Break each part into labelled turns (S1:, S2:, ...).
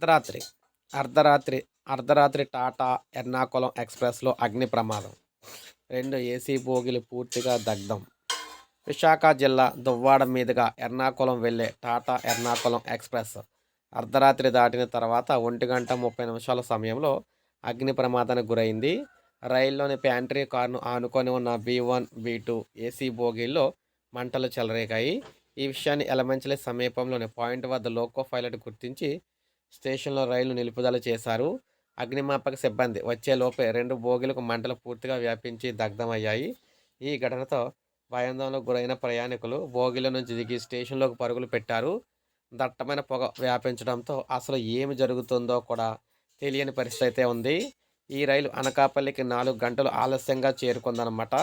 S1: అర్ధరాత్రి. అర్ధరాత్రి అర్ధరాత్రి టాటా ఎర్నాకుళం ఎక్స్ప్రెస్లో అగ్ని ప్రమాదం. రెండు ఏసీ బోగిలు పూర్తిగా దగ్ధం. విశాఖ జిల్లా దువ్వాడ మీదుగా ఎర్నాకుళం వెళ్ళే టాటా ఎర్నాకుళం ఎక్స్ప్రెస్ అర్ధరాత్రి దాటిన తర్వాత ఒంటి గంట ముప్పై నిమిషాల సమయంలో అగ్ని ప్రమాదానికి గురైంది. రైల్లోని ప్యాంట్రీ కార్ను ఆనుకొని ఉన్న B one B two AC బోగీల్లో మంటలు చెలరేగాయి. ఈ విషయాన్ని ఎలమంచలి సమీపంలోని పాయింట్ వద్ద లోకో పైలట్ గుర్తించి స్టేషన్లో రైలు నిలుపుదల చేశారు. అగ్నిమాపక సిబ్బంది వచ్చే లోపే రెండు బోగిలకు మంటలు పూర్తిగా వ్యాపించి దగ్ధమయ్యాయి. ఈ ఘటనతో భయాందోళనకు గురైన ప్రయాణికులు బోగిల నుంచి దిగి స్టేషన్లోకి పరుగులు పెట్టారు. దట్టమైన పొగ వ్యాపించడంతో అసలు ఏమి జరుగుతుందో కూడా తెలియని పరిస్థితి అయితే ఉంది. ఈ రైలు అనకాపల్లికి నాలుగు గంటలు ఆలస్యంగా చేరుకుందనమాట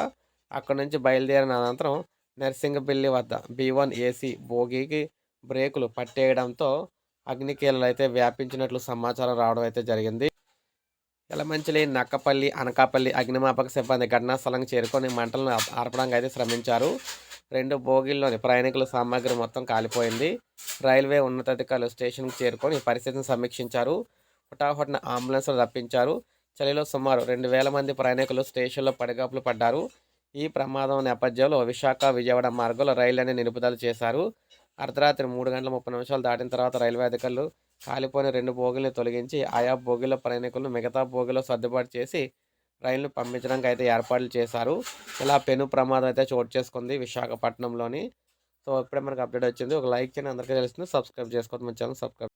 S1: అక్కడి నుంచి బయలుదేరిన అనంతరం నర్సింగపల్లి వద్ద బీ వన్ ఏసీ బోగికి బ్రేకులు పట్టేయడంతో అగ్నికీలలు అయితే వ్యాపించినట్లు సమాచారం రావడం అయితే జరిగింది. ఎలమంచిలి నక్కపల్లి అనకాపల్లి అగ్నిమాపక సిబ్బంది ఘటనా స్థలంకి చేరుకొని మంటలను ఆర్పడానికి అయితే శ్రమించారు. రెండు బోగిల్లోని ప్రయాణికుల సామాగ్రి మొత్తం కాలిపోయింది. రైల్వే ఉన్నతాధికారులు స్టేషన్కి చేరుకొని పరిస్థితిని సమీక్షించారు. హుటాహుటిన అంబులెన్స్లు రప్పించారు. చలిలో సుమారు రెండు వేల మంది ప్రయాణికులు స్టేషన్లో పడిగాపులు పడ్డారు. ఈ ప్రమాదం నేపథ్యంలో విశాఖ విజయవాడ మార్గంలో రైళ్ళని నిలుపుదల చేశారు. అర్ధరాత్రి మూడు గంటల ముప్పై నిమిషాలు దాటిన తర్వాత రైల్వే అధికారులు కాలిపోయిన రెండు బోగీలను తొలగించి ఆయా బోగీల ప్రయాణికులను మిగతా బోగీలో సర్దుబాటు చేసి రైలును పంపించడానికి అయితే ఏర్పాట్లు చేశారు. ఇలా పెను ప్రమాదం అయితే చోటు చేసుకుంది విశాఖపట్నంలోని. సో ఇప్పుడే మనకు అప్డేట్ వచ్చింది. ఒక లైక్ చేయండి. అందరికీ తెలుస్తుంది. సబ్స్క్రైబ్ చేసుకోవద్దు. మన ఛానల్ సబ్స్క్రైబ్